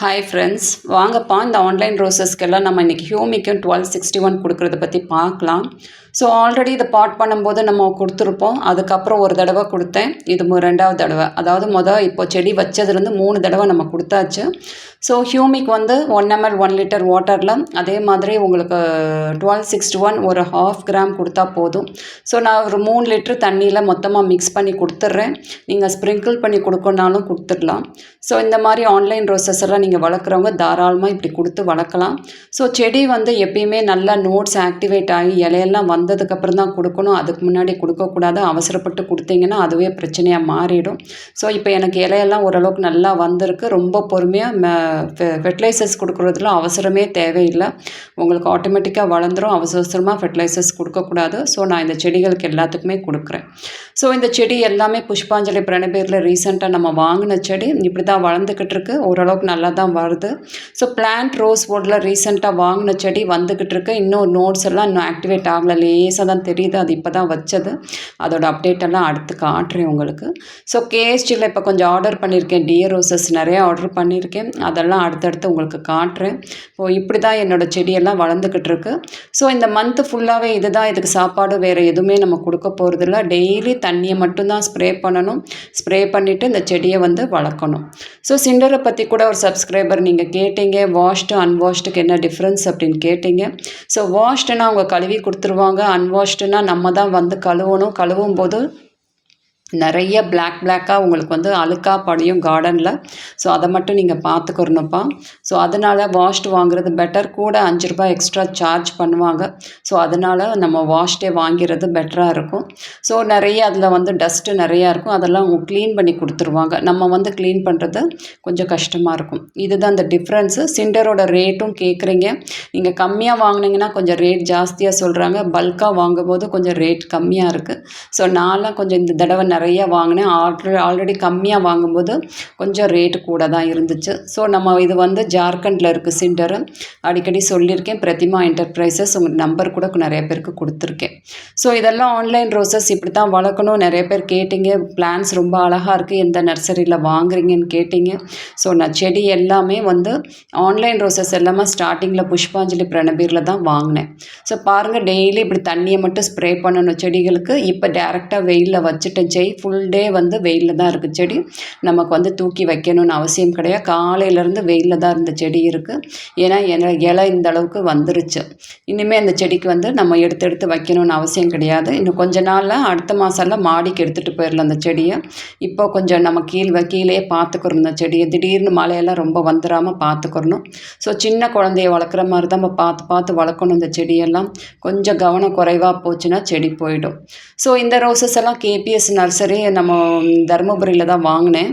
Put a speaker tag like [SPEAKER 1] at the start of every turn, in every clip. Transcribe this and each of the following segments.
[SPEAKER 1] Hi friends வாங்கப்பா இந்த online ரோசஸ்க்கெல்லாம் நம்ம இன்றைக்கி ஹியூமிக்கும் டுவெல் சிக்ஸ்டி ஒன் கொடுக்குறத பற்றி பார்க்கலாம். ஸோ ஆல்ரெடி இதை பாட் பண்ணும்போது நம்ம கொடுத்துருப்போம். அதுக்கப்புறம் ஒரு தடவை கொடுத்தேன். இது ரெண்டாவது தடவை. அதாவது மொதல் இப்போ செடி வச்சதுலேருந்து மூணு தடவை நம்ம கொடுத்தாச்சு. ஸோ ஹியூமிக் வந்து ஒன் எம்எல் ஒன் லிட்டர் வாட்டரில் அதே மாதிரி உங்களுக்கு டுவெல் சிக்ஸ்டி ஒன் ஒரு ஹாஃப் கிராம் கொடுத்தா போதும். ஸோ நான் ஒரு மூணு லிட்டர் தண்ணியில் மொத்தமாக மிக்ஸ் பண்ணி கொடுத்துட்றேன். நீங்கள் ஸ்ப்ரிங்கிள் பண்ணி கொடுக்கணுனாலும் கொடுத்துடலாம். ஸோ இந்த மாதிரி ஆன்லைன் ரோசஸ் எல்லாம் நீங்கள் வளர்க்குறவங்க தாராளமாக இப்படி கொடுத்து வளர்க்கலாம். ஸோ செடி வந்து எப்பயுமே நல்லா நோட்ஸ் ஆக்டிவேட் ஆகி இலையெல்லாம் வந்ததுக்கப்புறம் தான் கொடுக்கணும். அதுக்கு முன்னாடி கொடுக்கக்கூடாது. அவசரப்பட்டு கொடுத்தீங்கன்னா அதுவே பிரச்சனையாக மாறிடும். ஸோ இப்போ எனக்கு இலையெல்லாம் ஓரளவுக்கு நல்லா வந்திருக்கு. ரொம்ப பொறுமையாக ஃபெர்டிலைசர்ஸ் கொடுக்குறதுல அவசரமே தேவையில்லை. உங்களுக்கு ஆட்டோமேட்டிக்காக வளர்ந்துரும். அவசர அவசரமாக ஃபெர்டிலைசர்ஸ் கொடுக்கக்கூடாது. ஸோ நான் இந்த செடிகளுக்கு எல்லாத்துக்குமே கொடுக்குறேன். ஸோ இந்த செடி எல்லாமே புஷ்பாஞ்சலி பிரணபேரில் ரீசெண்டாக நம்ம வாங்கின செடி. இப்படி தான் வளர்ந்துக்கிட்டு இருக்கு ஓரளவுக்கு நல்லா தான் வருது. ஸோ பிளான்ட் ரோஸ் வோர்டில் ரீசெண்டாக வாங்கின செடி வந்துக்கிட்டு இருக்கு இன்னும் நோட்ஸ் எல்லாம் இன்னும் ஆக்டிவேட் ஆகலை. லேசாக தான் தெரியுது. அது இப்போ தான் வச்சது. அதோட அப்டேட் எல்லாம் அடுத்து காட்டுறேன் உங்களுக்கு. ஸோ கேஎஸ்டியில் இப்போ கொஞ்சம் ஆர்டர் பண்ணியிருக்கேன் டியர் ரோசஸ் நிறைய ஆர்டர் பண்ணியிருக்கேன் அதை அதெல்லாம் அடுத்தடுத்து உங்களுக்கு காட்டுறேன். இப்போ இப்படி தான் என்னோட செடியெல்லாம் வளர்ந்துக்கிட்டு இருக்கு ஸோ இந்த மந்த்து ஃபுல்லாகவே இதுதான். இதுக்கு சாப்பாடு வேறு எதுவுமே நம்ம கொடுக்க போகிறதில்ல டெய்லி தண்ணியை மட்டும்தான் ஸ்ப்ரே பண்ணணும். ஸ்ப்ரே பண்ணிவிட்டு இந்த செடியை வந்து வளர்க்கணும். ஸோ சிண்டரை பற்றி கூட ஒரு சப்ஸ்கிரைபர் நீங்கள் கேட்டீங்க. வாஷ்டு அன்வாஷ்டுக்கு என்ன டிஃப்ரென்ஸ் அப்படின்னு கேட்டீங்க. ஸோ வாஷ்டுனா அவங்க கழுவி கொடுத்துருவாங்க. அன்வாஷ்டுனா நம்ம தான் வந்து கழுவணும். கழுவும் போது நிறைய பிளாக் பிளாக்காக உங்களுக்கு வந்து அழுக்காக படியும் கார்டனில் ஸோ அதை மட்டும் நீங்கள் பார்த்துக்கிறணுப்பா ஸோ அதனால் வாஷ்டு வாங்குறது பெட்டர் கூட அஞ்சு ரூபாய் எக்ஸ்ட்ரா சார்ஜ் பண்ணுவாங்க. ஸோ அதனால் நம்ம வாஷ்டே வாங்கிறது பெட்டராக இருக்கும். ஸோ நிறைய அதில் வந்து டஸ்ட்டு நிறையா இருக்கும். அதெல்லாம் அவங்க க்ளீன் பண்ணி கொடுத்துருவாங்க. நம்ம வந்து க்ளீன் பண்ணுறது கொஞ்சம் கஷ்டமாக இருக்கும். இதுதான் இந்த டிஃப்ரென்ஸு சிண்டரோட ரேட்டும் கேட்குறீங்க நீங்கள் கம்மியாக வாங்குனீங்கன்னா கொஞ்சம் ரேட் ஜாஸ்தியாக சொல்கிறாங்க பல்காக வாங்கும்போது கொஞ்சம் ரேட் கம்மியாக இருக்குது ஸோ நான்லாம் கொஞ்சம் இந்த தடவை நிறைய வாங்கினேன். ஆல்ரெடி ஆல்ரெடி கம்மியாக வாங்கும்போது கொஞ்சம் ரேட்டு கூட தான் இருந்துச்சு. ஸோ நம்ம இது வந்து ஜார்க்கண்டில் இருக்குது சிண்டரு. அடிக்கடி சொல்லியிருக்கேன். பிரதிமா என்டர்பிரைசஸ் உங்கள் நம்பர் கூட நிறைய பேருக்கு கொடுத்துருக்கேன். ஸோ இதெல்லாம் ஆன்லைன் ரோசஸ் இப்படி தான் வளர்க்கணும். நிறைய பேர் கேட்டிங்க. பிளான்ஸ் ரொம்ப அழகாக இருக்குது எந்த நர்சரியில் வாங்குறீங்கன்னு கேட்டிங்க. ஸோ நான் செடி எல்லாமே வந்து ஆன்லைன் ரோசஸ் எல்லாமே ஸ்டார்டிங்கில் புஷ்பாஞ்சலி பிரணபீரில் தான் வாங்கினேன். ஸோ பாருங்கள் டெய்லி இப்படி தண்ணியை மட்டும் ஸ்ப்ரே பண்ணணும் செடிகளுக்கு. இப்போ டேரெக்டாக வெயிலில் வச்சுட்டேன். செய் ஃபுல் டே வந்து வெயிலில் தான் இருக்குது செடி. நமக்கு வந்து தூக்கி வைக்கணும்னு அவசியம் கிடையாது. காலையிலேருந்து வெயிலில் தான் இருந்த செடி இருக்குது ஏன்னா இல இலை இந்த அளவுக்கு வந்துருச்சு. இனிமேல் அந்த செடிக்கு வந்து நம்ம எடுத்து எடுத்து வைக்கணும்னு அவசியம் கிடையாது. இன்னும் கொஞ்ச நாளில் அடுத்த மாதம்லாம் மாடிக்கு எடுத்துகிட்டு போயிடலாம் அந்த செடியை. இப்போ கொஞ்சம் நம்ம கீழே வ- கீழே பார்த்துக்கிறோம் இந்த செடியை. திடீர்னு மழையெல்லாம் ரொம்ப வந்துடாமல் பார்த்துக்கிறணும் ஸோ சின்ன குழந்தைய வளர்க்குற மாதிரி தான் நம்ம பார்த்து பார்த்து வளர்க்கணும் இந்த செடியெல்லாம். கொஞ்சம் கவனம் குறைவாக போச்சுன்னா செடி போயிடும். ஸோ இந்த ரோசஸ் எல்லாம் கேபிஎஸ் நர்ஸ் சரி நம்ம தருமபுரியில் தான் வாங்கினேன்.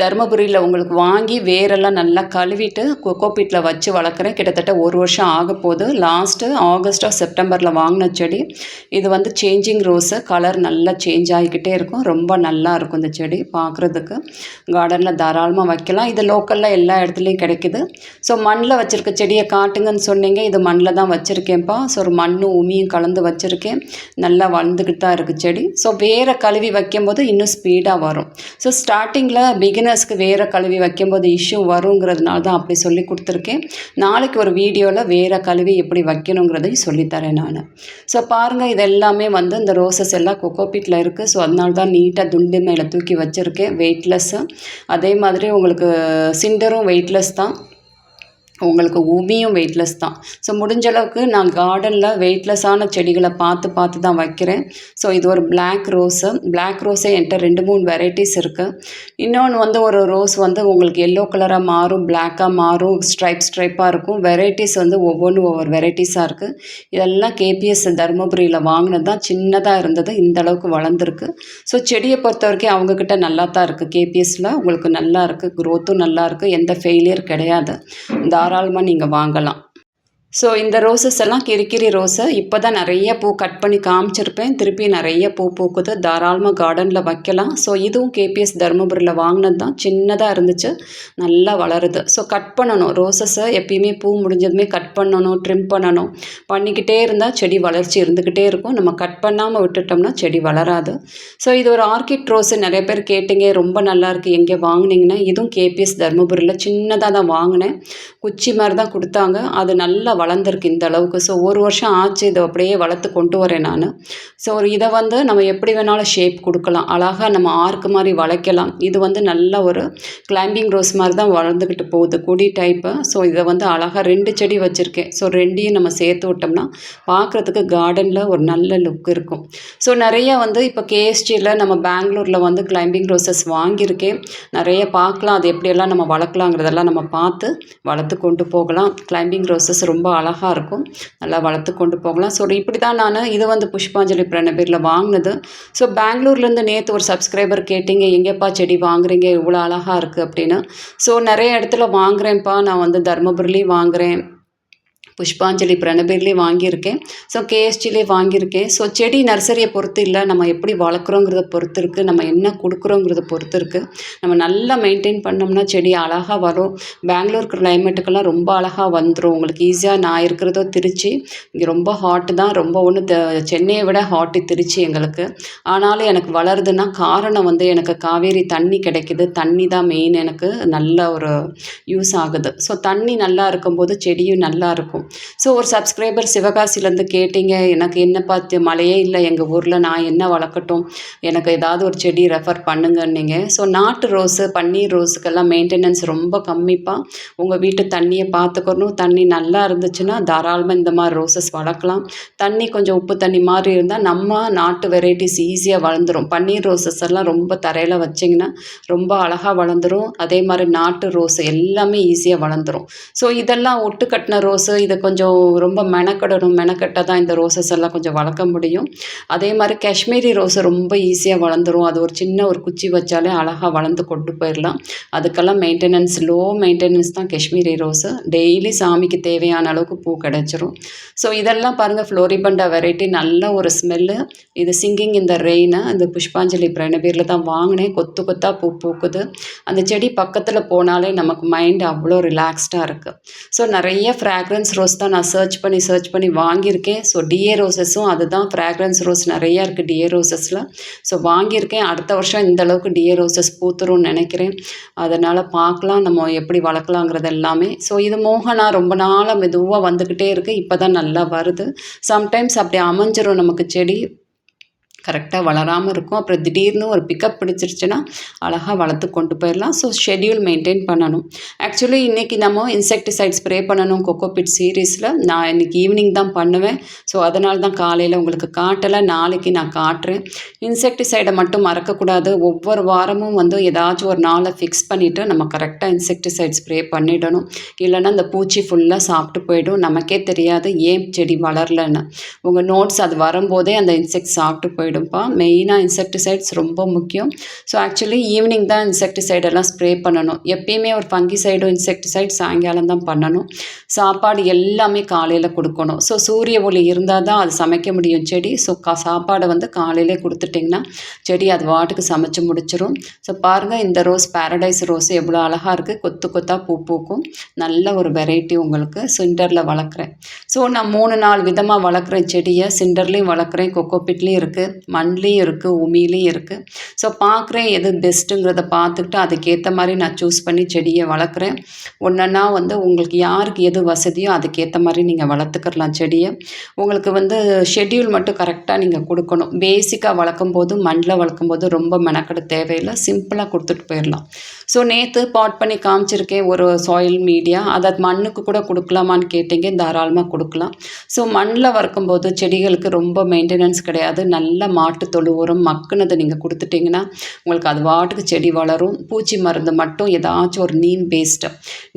[SPEAKER 1] தருமபுரியில் உங்களுக்கு வாங்கி வேரெல்லாம் நல்லா கழுவிட்டு கொக்கோபீட்டில் வச்சு வளர்க்குறேன். கிட்டத்தட்ட ஒரு வருஷம் ஆக போகுது. லாஸ்ட்டு ஆகஸ்டோ செப்டம்பரில் வாங்கின செடி. இது வந்து சேஞ்சிங் ரோஸு கலர் நல்லா சேஞ்ச் ஆகிக்கிட்டே இருக்கும். ரொம்ப நல்லா இருக்கும் இந்த செடி பார்க்குறதுக்கு. கார்டனில் தாராளமாக வைக்கலாம். இது லோக்கலில் எல்லா இடத்துலையும் கிடைக்குது. ஸோ மண்ணில் வச்சுருக்க செடியை காட்டுங்கன்னு சொன்னீங்க. இது மண்ணில் தான் வச்சுருக்கேன்ப்பா. ஸோ ஒரு மண்ணும் உமியும் கலந்து வச்சுருக்கேன். நல்லா வளர்ந்துக்கிட்டு தான் இருக்குது செடி. ஸோ வேற கழுவி வைக்கும்போது இன்னும் ஸ்பீடாக வரும். ஸோ ஸ்டார்டிங்கில் பிகினர்ஸ்க்கு வேறு கழுவி வைக்கும்போது இஷ்யூ வருங்கிறதுனால தான் அப்படி சொல்லி கொடுத்துருக்கேன். நாளைக்கு ஒரு வீடியோவில் வேறு கழுவி எப்படி வைக்கணுங்கிறதையும் சொல்லித்தரேன் நான். ஸோ பாருங்கள் இது எல்லாமே வந்து இந்த ரோசஸ் எல்லாம் கொக்கோபீட்டில் இருக்குது ஸோ அதனால தான் நீட்டாக துண்டு மேலே தூக்கி வச்சுருக்கேன். வெயிட்லெஸ்ஸு அதே மாதிரி உங்களுக்கு சிண்டரும் வெயிட்லெஸ் தான். உங்களுக்கு உமியும் வெயிட்லெஸ் தான். ஸோ முடிஞ்ச அளவுக்கு நான் கார்டனில் வெயிட்லெஸ்ஸான செடிகளை பார்த்து பார்த்து தான் வைக்கிறேன். ஸோ இது ஒரு பிளாக் ரோஸு பிளாக் ரோஸே என்கிட்ட ரெண்டு மூணு வெரைட்டிஸ் இருக்குது இன்னொன்று வந்து ஒரு ரோஸ் வந்து உங்களுக்கு எல்லோ கலராக மாறும் பிளாக்காக மாறும் ஸ்ட்ரைப் ஸ்ட்ரைப்பாக இருக்கும். வெரைட்டிஸ் வந்து ஒவ்வொன்றும் ஒவ்வொரு வெரைட்டிஸாக இருக்குது இதெல்லாம் கேபிஎஸ் தருமபுரியில் வாங்கினது தான். சின்னதாக இருந்தது இந்த அளவுக்கு வளர்ந்துருக்கு. ஸோ செடியை பொறுத்த வரைக்கும் அவங்கக்கிட்ட நல்லா தான் இருக்குது கேபிஎஸ்சில் உங்களுக்கு நல்லா இருக்குது க்ரோத்தும் நல்லா இருக்குது எந்த ஃபெயிலியர் கிடையாது. தாராளமாக நீங்கள் வாங்கலாம். ஸோ இந்த ரோசஸ் எல்லாம் கிரிக்கிரி ரோஸை இப்போ தான் நிறைய பூ கட் பண்ணி காமிச்சிருப்பேன். திருப்பி நிறைய பூ பூக்குது. தாராளமாக கார்டனில் வைக்கலாம். ஸோ இதுவும் கேபிஎஸ் தருமபுரியில் வாங்கினது தான் சின்னதாக இருந்துச்சு. நல்லா வளருது. ஸோ கட் பண்ணணும். ரோசஸை எப்பயுமே பூ முடிஞ்சதுமே கட் பண்ணணும் ட்ரிம் பண்ணணும். பண்ணிக்கிட்டே இருந்தால் செடி வளர்ச்சி இருந்துக்கிட்டே இருக்கும். நம்ம கட் பண்ணாமல் விட்டுட்டோம்னா செடி வளராது. ஸோ இது ஒரு ஆர்கிட் ரோஸு நிறைய பேர் கேட்டிங்க. ரொம்ப நல்லாயிருக்கு எங்கே வாங்கினீங்கன்னா இதுவும் கேபிஎஸ் தருமபுரியில் சின்னதாக தான் வாங்கினேன். குச்சி மாதிரி தான் கொடுத்தாங்க. அது நல்லா வளர்ந்துருக்கு இந்த அளவுக்கு. ஸோ ஒரு வருஷம் ஆச்சு இதை அப்படியே வளர்த்து கொண்டு வரேன் நான். ஸோ இதை வந்து நம்ம எப்படி வேணாலும் ஷேப் கொடுக்கலாம். அழகாக நம்ம ஆர்க்கு மாதிரி வளைக்கலாம். இது வந்து நல்ல ஒரு கிளைம்பிங் ரோஸ் மாதிரி தான் வளர்ந்துக்கிட்டு போகுது கொடி டைப்பு ஸோ இதை வந்து அழகாக ரெண்டு செடி வச்சுருக்கேன். ஸோ ரெண்டையும் நம்ம சேர்த்து விட்டோம்னா பார்க்குறதுக்கு கார்டனில் ஒரு நல்ல லுக் இருக்கும். ஸோ நிறைய வந்து இப்போ கேஎஸ்டியில் நம்ம பெங்களூரில் வந்து கிளைம்பிங் ரோசஸ் வாங்கியிருக்கேன். நிறைய பார்க்கலாம் அது எப்படியெல்லாம் நம்ம வளர்க்கலாங்கிறதெல்லாம் நம்ம பார்த்து வளர்த்து கொண்டு போகலாம். கிளைம்பிங் ரோசஸ் ரொம்ப அழகாக இருக்கும். நல்லா வளர்த்து கொண்டு போகலாம். ஸோ இப்படி தான் நான் இது வந்து புஷ்பாஞ்சலி பிரணபீரில் வாங்கினது. ஸோ பெங்களூர்லேருந்து நேற்று ஒரு சப்ஸ்கிரைபர் கேட்டிங்க எங்கேப்பா செடி வாங்குறீங்க? இவ்வளோ அழகாக இருக்குது அப்படின்னு. ஸோ நிறைய இடத்துல வாங்குறேன்ப்பா. நான் வந்து தருமபுரிலையும் வாங்குகிறேன் புஷ்பாஞ்சலி பிரணபேர்லேயே வாங்கியிருக்கேன். ஸோ கேஎஸ்டிலே வாங்கியிருக்கேன். ஸோ செடி நர்சரியை பொறுத்து இல்லை. நம்ம எப்படி வளர்க்குறோங்கிறத பொறுத்து இருக்குது நம்ம என்ன கொடுக்குறோங்கிறத பொறுத்து இருக்குது நம்ம நல்லா மெயின்டைன் பண்ணோம்னா செடி அழகாக வரும். பெங்களூர் கிளைமேட்டுக்கெல்லாம் ரொம்ப அழகாக வந்துடும் உங்களுக்கு ஈஸியாக நான் இருக்கிறதோ திருச்சி. இங்கே ரொம்ப ஹாட்டு தான். ரொம்ப ஒன்று சென்னையை விட ஹாட்டு திருச்சி எங்களுக்கு. ஆனாலும் எனக்கு வளருதுன்னா காரணம் வந்து எனக்கு காவேரி தண்ணி கிடைக்கிது. தண்ணி தான் மெயின் எனக்கு நல்ல ஒரு யூஸ் ஆகுது. ஸோ தண்ணி நல்லா இருக்கும்போது செடியும் நல்லா இருக்கும். ஸோ ஒரு சப்ஸ்கிரைபர் சிவகாசிலேருந்து கேட்டிங்க எனக்கு என்ன பார்த்து மழையே இல்லை எங்கள் ஊரில் நான் என்ன வளர்க்கட்டும்? எனக்கு ஏதாவது ஒரு செடி ரெஃபர் பண்ணுங்கன்னீங்க. ஸோ நாட்டு ரோஸு பன்னீர் ரோஸுக்கெல்லாம் மெயின்டெனன்ஸ் ரொம்ப கம்மிப்பாக உங்கள் வீட்டு தண்ணியை பார்த்துக்கணும். தண்ணி நல்லா இருந்துச்சுன்னா தாராளமாக இந்த மாதிரி ரோசஸ் வளர்க்கலாம். தண்ணி கொஞ்சம் உப்பு தண்ணி மாதிரி இருந்தால் நம்ம நாட்டு வெரைட்டிஸ் ஈஸியாக வளர்ந்துடும் பன்னீர் ரோசஸ் எல்லாம் ரொம்ப தரையில் வச்சிங்கன்னா ரொம்ப அழகாக வளர்ந்துடும் அதே மாதிரி நாட்டு ரோஸ் எல்லாமே ஈஸியாக வளர்ந்துடும் ஸோ இதெல்லாம் ஒட்டு கட்டின ரோஸு இது இது கொஞ்சம் ரொம்ப மெனக்கடணும் மெனக்கட்டால் தான் இந்த ரோசஸ் எல்லாம் கொஞ்சம் வளர்க்க முடியும். அதே மாதிரி காஷ்மீரி ரோஸை ரொம்ப ஈஸியாக வளர்ந்துடும் அது ஒரு சின்ன ஒரு குச்சி வச்சாலே அழகாக வளர்ந்து கொண்டு போயிடலாம் அதுக்கெல்லாம் மெயின்டெனன்ஸ் லோ மெயின்டெனன்ஸ் தான் காஷ்மீரி ரோஸு டெய்லி சாமிக்கு தேவையான அளவுக்கு பூ கிடச்சிரும். ஸோ இதெல்லாம் பாருங்கள் ஃப்ளோரிபண்டா வெரைட்டி நல்ல ஒரு ஸ்மெல்லு இது சிங்கிங் இந்த ரெயினை இந்த புஷ்பாஞ்சலி பிரணபீரில் தான் வாங்கினேன். கொத்து கொத்தாக பூ பூக்குது. அந்த செடி பக்கத்தில் போனாலே நமக்கு மைண்ட் அவ்வளோ ரிலாக்ஸ்டாக இருக்குது ஸோ நிறைய ஃப்ராக்ரன்ஸ் ரோஸ் தான் நான் சர்ச் பண்ணி சர்ச் பண்ணி வாங்கியிருக்கேன். ஸோ டிஏ ரோசஸும் அதுதான் ஃப்ராக்ரன்ஸ் ரோஸ் நிறையா இருக்குது டிஏ ரோசஸில் ஸோ வாங்கியிருக்கேன். அடுத்த வருஷம் இந்த அளவுக்கு டிஏ ரோசஸ் பூத்துரும்னு நினைக்கிறேன். அதனால் பார்க்கலாம் நம்ம எப்படி வளர்க்கலாங்கிறது எல்லாமே. ஸோ இது மோகனா ரொம்ப நாளாக மெதுவாக வந்துக்கிட்டே இருக்குது இப்போ தான் நல்லா வருது. சம்டைம்ஸ் அப்படி அமைஞ்சிரும் நமக்கு செடி. கரெக்டாக வளராமல் இருக்கும். அப்புறம் திடீர்னு ஒரு பிக்கப் பிடிச்சிருச்சுன்னா அழகாக வளர்த்து கொண்டு போயிடலாம். ஸோ ஷெடியூல் மெயின்டைன் பண்ணணும். ஆக்சுவலி இன்றைக்கி நம்ம இன்செக்டிசைட் ஸ்ப்ரே பண்ணணும் கொக்கோபிட் சீரீஸில் நான் இன்றைக்கி ஈவினிங் தான் பண்ணுவேன். ஸோ அதனால தான் காலையில் உங்களுக்கு காட்டலை. நாளைக்கு நான் காட்டுறேன். இன்செக்டிசைடை மட்டும் மறக்கக்கூடாது. ஒவ்வொரு வாரமும் வந்து ஏதாச்சும் ஒரு நாளை ஃபிக்ஸ் பண்ணிவிட்டு நம்ம கரெக்டாக இன்செக்டிசைட் ஸ்ப்ரே பண்ணிடணும். இல்லைன்னா அந்த பூச்சி ஃபுல்லாக சாப்பிட்டு போயிடும். நமக்கே தெரியாது ஏன் செடி வளரலன்னு. உங்கள் நோட்ஸ் அது வரும்போதே அந்த இன்செக்ட் சாப்பிட்டு போயிடும். போயிடும்ப்பா மெயினாக இன்செக்டிசைட்ஸ் ரொம்ப முக்கியம். ஸோ ஆக்சுவலி ஈவினிங் தான் இன்செக்டிசைடெல்லாம் ஸ்ப்ரே பண்ணணும். எப்பயுமே ஒரு ஃபங்கிசைடும் இன்செக்டிசைட் சாயங்காலம் தான் பண்ணணும். சாப்பாடு எல்லாமே காலையில் கொடுக்கணும். ஸோ சூரிய ஒளி இருந்தால் தான் அது சமைக்க முடியும் செடி. ஸோ கா சாப்பாடை வந்து காலையிலே கொடுத்துட்டிங்கன்னா செடி அது வாட்டுக்கு சமைச்சு முடிச்சிடும் ஸோ பாருங்கள் இந்த ரோஸ் பேரடைஸ் ரோஸ் எவ்வளோ அழகாக இருக்குது கொத்து கொத்தாக பூ பூக்கும். நல்ல ஒரு வெரைட்டி உங்களுக்கு. சிண்டரில் வளர்க்குறேன். ஸோ நான் மூணு நாலு விதமாக வளர்க்குறேன் செடியை. சிண்டர்லேயும் வளர்க்குறேன். கொக்கோபிட்லேயும் இருக்குது மண்லேயும் இருக்குது உமிலையும் இருக்குது ஸோ பார்க்குறேன் எது பெஸ்ட்டுங்கிறத பார்த்துக்கிட்டு அதுக்கேற்ற மாதிரி நான் சூஸ் பண்ணி செடியை வளர்க்குறேன். ஒன்றா வந்து உங்களுக்கு யாருக்கு எது வசதியோ அதுக்கேற்ற மாதிரி நீங்கள் வளர்த்துக்கலாம் செடியை. உங்களுக்கு வந்து ஷெட்யூல் மட்டும் கரெக்டாக நீங்கள் கொடுக்கணும். பேசிக்காக வளர்க்கும் போது மண்ணில் வளர்க்கும் போது ரொம்ப மெனக்கெட தேவையில்லை. சிம்பிளாக கொடுத்துட்டு போயிடலாம். ஸோ நேற்று பாட் பண்ணி காமிச்சிருக்கேன் ஒரு சாயில் மீடியா அதை மண்ணுக்கு கூட கொடுக்கலாமான்னு கேட்டீங்க தாராளமாக கொடுக்கலாம். ஸோ மண்ணில் வளர்க்கும்போது செடிகளுக்கு ரொம்ப மெயின்டெனன்ஸ் கிடையாது. நல்ல மாட்டு தொழு உரம் மக்குனதை நீங்கள் கொடுத்துட்டிங்கன்னா உங்களுக்கு அது வாட்டுக்கு செடி வளரும். பூச்சி மருந்து மட்டும் ஏதாச்சும் ஒரு நீம் பேஸ்ட்டு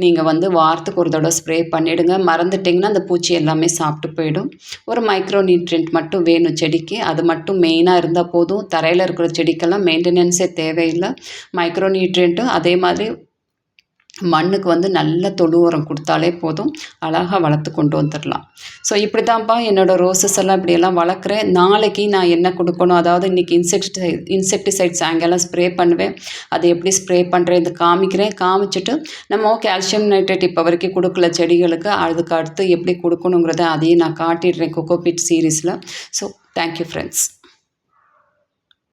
[SPEAKER 1] நீங்கள் வந்து வாரத்துக்கு ஒரு தடவை ஸ்ப்ரே பண்ணிவிடுங்க மறந்துட்டிங்கன்னா அந்த பூச்சி எல்லாமே சாப்பிட்டு போயிடும். ஒரு மைக்ரோ நியூட்ரியன்ட் மட்டும் வேணும் செடிக்கு. அது மட்டும் மெயினாக இருந்தால் போதும். தரையில் இருக்கிற செடிக்கெல்லாம் மெயின்டெனன்ஸே தேவையில்லை. மைக்ரோ நியூட்ரியன்ட்டும் அதே மாதிரி மண்ணுக்கு வந்து நல்ல தொழு உரம் கொடுத்தாலே போதும். அழகாக வளர்த்து கொண்டு வந்துடலாம் ஸோ இப்படி தான்ப்பா என்னோடய ரோசஸ் எல்லாம் இப்படியெல்லாம் வளர்க்குறேன். நாளைக்கு நான் என்ன கொடுக்கணும்? அதாவது இன்றைக்கி இன்செக்டிசை இன்செக்டிசைட்ஸ் அங்கெல்லாம் ஸ்ப்ரே பண்ணுவேன். அதை எப்படி ஸ்ப்ரே பண்ணுறேன் காமிக்கிறேன். காமிச்சிட்டு நம்ம கால்சியம் நைட்ரேட் இப்போ வரைக்கும் கொடுக்கல செடிகளுக்கு. அதுக்கு அடுத்து எப்படி கொடுக்கணுங்கிறத அதையும் நான் காட்டிடுறேன் கொக்கோபிட் சீரீஸில் ஸோ தேங்க்யூ ஃப்ரெண்ட்ஸ்